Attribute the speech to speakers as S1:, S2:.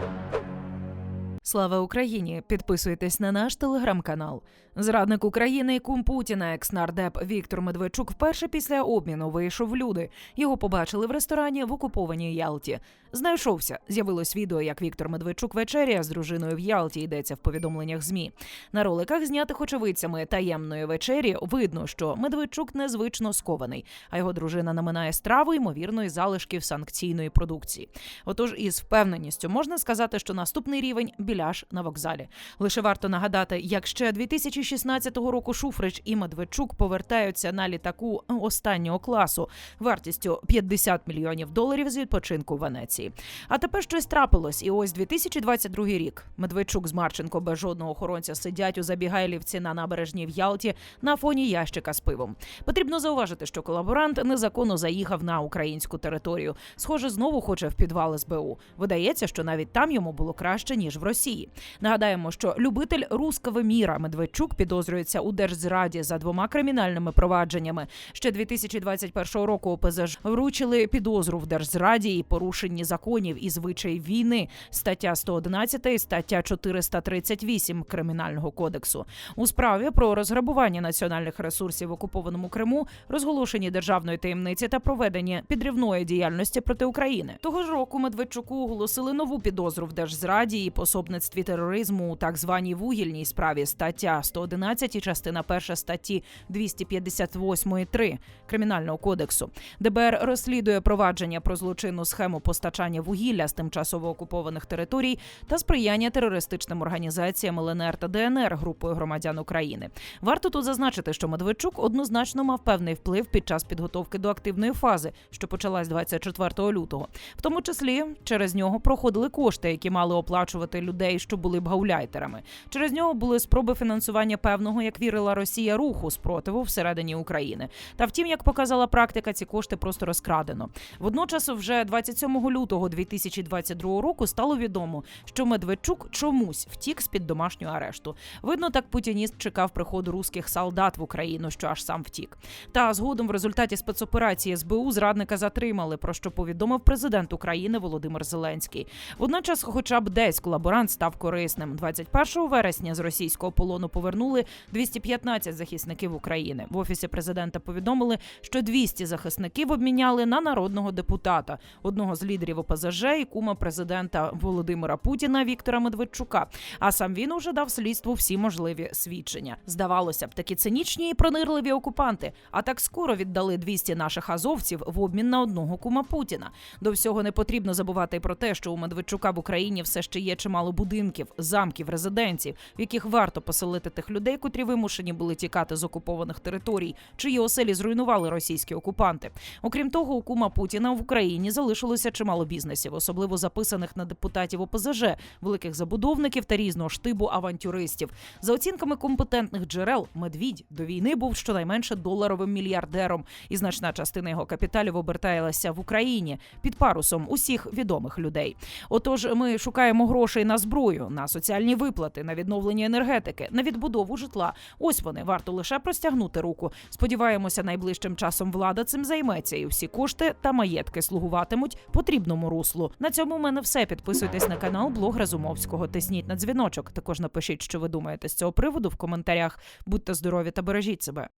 S1: thank you Слава Україні! Підписуйтесь на наш телеграм-канал. Зрадник України кум Путіна, екс-нардеп Віктор Медведчук вперше після обміну вийшов в люди. Його побачили в ресторані в окупованій Ялті. Знайшовся. З'явилось відео, як Віктор Медведчук вечеряє з дружиною в Ялті. Йдеться в повідомленнях змі. На роликах, знятих очевидцями таємної вечері, видно, що Медведчук незвично скований, а його дружина наминає страву ймовірної залишків санкційної продукції. Отож, із впевненістю можна сказати, що наступний рівень біляш на вокзалі. Лише варто нагадати, як ще 2016 року Шуфрич і Медведчук повертаються на літаку останнього класу вартістю 50 мільйонів доларів з відпочинку в Венеції. А тепер щось трапилось, і ось 2022 рік. Медведчук з Марченко без жодного охоронця сидять у забігайлівці на набережній в Ялті на фоні ящика з пивом. Потрібно зауважити, що колаборант незаконно заїхав на українську територію. Схоже, знову хоче в підвал СБУ. Видається, що навіть там йому було краще ніж в Росії. Нагадаємо, що любитель руского міра Медведчук підозрюється у держзраді за двома кримінальними провадженнями. Ще 2021 року ОПЗЖ вручили підозру в держзраді і порушенні законів і звичаїв війни. Стаття 111 і стаття 438 кримінального кодексу. У справі про розграбування національних ресурсів в окупованому Криму, розголошені державної таємниці та проведення підривної діяльності проти України. Того ж року Медведчуку оголосили нову підозру в держзраді і пособництві тероризму у так званій вугільній справі. Стаття 111 і частина 1 статті 258.3 кримінального кодексу. ДБР розслідує провадження про злочинну схему постачання вугілля з тимчасово окупованих територій та сприяння терористичним організаціям ЛНР та ДНР групою громадян України. Варто тут зазначити, що Медведчук однозначно мав певний вплив під час підготовки до активної фази, що почалась 24 лютого. В тому числі через нього проходили кошти, які мали оплачувати людей, що були б гауляйтерами. Через нього були спроби фінансування певного, як вірила Росія, руху спротиву всередині України. Та втім, як показала практика, ці кошти просто розкрадено. Водночас, вже 27 лютого 2022 року стало відомо, що Медведчук чомусь втік з під домашнього арешту. Видно, так путініст чекав приходу руських солдат в Україну, що аж сам втік. Та згодом в результаті спецоперації СБУ зрадника затримали, про що повідомив президент України Володимир Зеленський. Водночас, хоча б десь колаборант став корисним. 21 вересня з російського полону повернули 215 захисників України. В офісі президента повідомили, що 200 захисників обміняли на народного депутата, одного з лідерів ОПЗЖ і кума президента Володимира Путіна Віктора Медведчука. А сам він уже дав слідству всі можливі свідчення. Здавалося б, такі цинічні і пронирливі окупанти. А так скоро віддали 200 наших азовців в обмін на одного кума Путіна. До всього не потрібно забувати про те, що у Медведчука в Україні все ще є чимало будинків, замків, резиденцій, в яких варто поселити тих людей, котрі вимушені були тікати з окупованих територій, чиї оселі зруйнували російські окупанти. Окрім того, у кума Путіна в Україні залишилося чимало бізнесів, особливо записаних на депутатів ОПЗЖ, великих забудовників та різного штибу авантюристів. За оцінками компетентних джерел, медвідь до війни був щонайменше доларовим мільярдером, і значна частина його капіталів оберталася в Україні під парусом усіх відомих людей. Отож, ми шукаємо грошей на зброю, на соціальні виплати, на відновлення енергетики, на відбудову житла. Ось вони варто лише простягнути руку. Сподіваємося, найближчим часом влада цим займеться, і всі кошти та маєтки слугуватимуть потрібному руслу. На цьому в мене все. Підписуйтесь на канал Блог Разумовського. Тисніть на дзвіночок. Також напишіть, що ви думаєте з цього приводу в коментарях. Будьте здорові та бережіть себе.